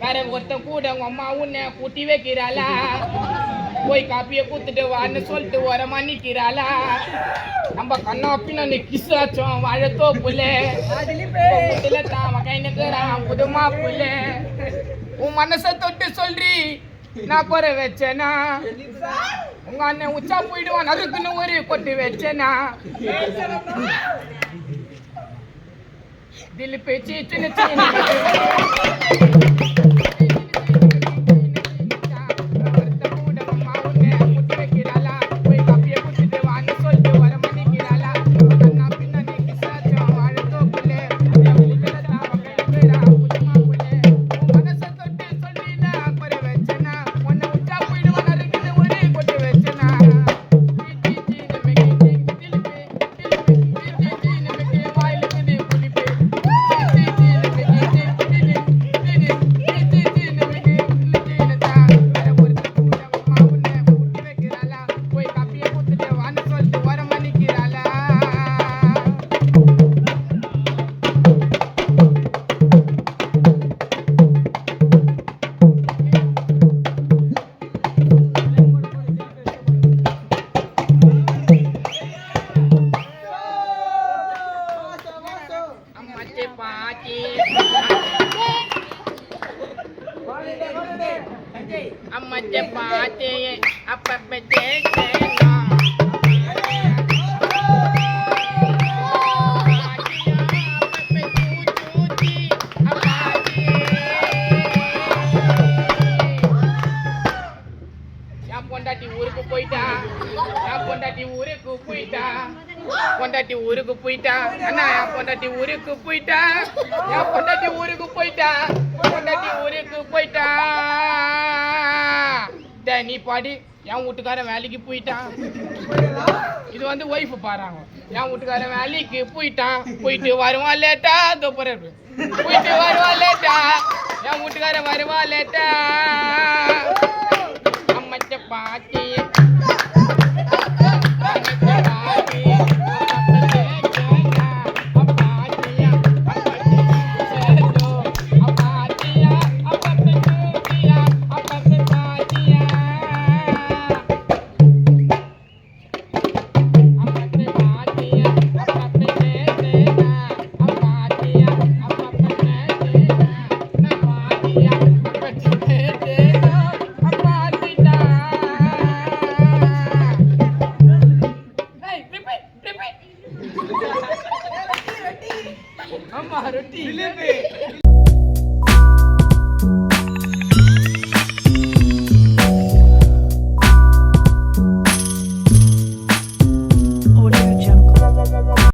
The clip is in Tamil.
வேற ஒருத்தன் கூட உங்க அம்மா உன்னை கூட்டி வைக்கிறாளா போய் காப்பிய கூத்துட்டு வான்னு சொல்லிட்டு ஓரமா நிக்கிறாளா நம்ம கண்ணா பின்னாடி கிஸ் வாழத்தோ புள்ள புள்ள தாம புதுமா புள்ள உன் மனச தொட்டு சொல்றி நான் பொற வச்சேனா? உங்க அண்ணன் உச்சா போயிடுவான். அதுக்குன்னு ஒரு கொண்டு வச்சேனா? தில் பேச்சு சின்ன சின்ன அம்மாச்சி பாச்சி அம்மாச்சி பாச்சி போயிட்டா என் பொண்டாட்டி ஊருக்கு போயிட்டா பொண்டாட்டி ஊருக்கு போயிட்டா அண்ணா என் பொண்டாட்டி ஊருக்கு போயிட்டா என் பொண்டாட்டி ஊருக்கு போயிட்டா பொண்டாட்டி ஊருக்கு போயிட்டா டேய், நீ பாடி என் வீட்டுக்காரன் வேலைக்கு போயிட்டான் இது வந்து ஒய்ஃப் பாருங்க என் வீட்டுக்காரன் வேலைக்கு போயிட்டான் போயிட்டு வருவான் லேட்டா அதோ பிறகு போயிட்டு வருவான் லேட்டா என் வீட்டுக்காரன் வருவான் லேட்டா அம்மச்ச பாட்டி ಜಿಲೇಬಿ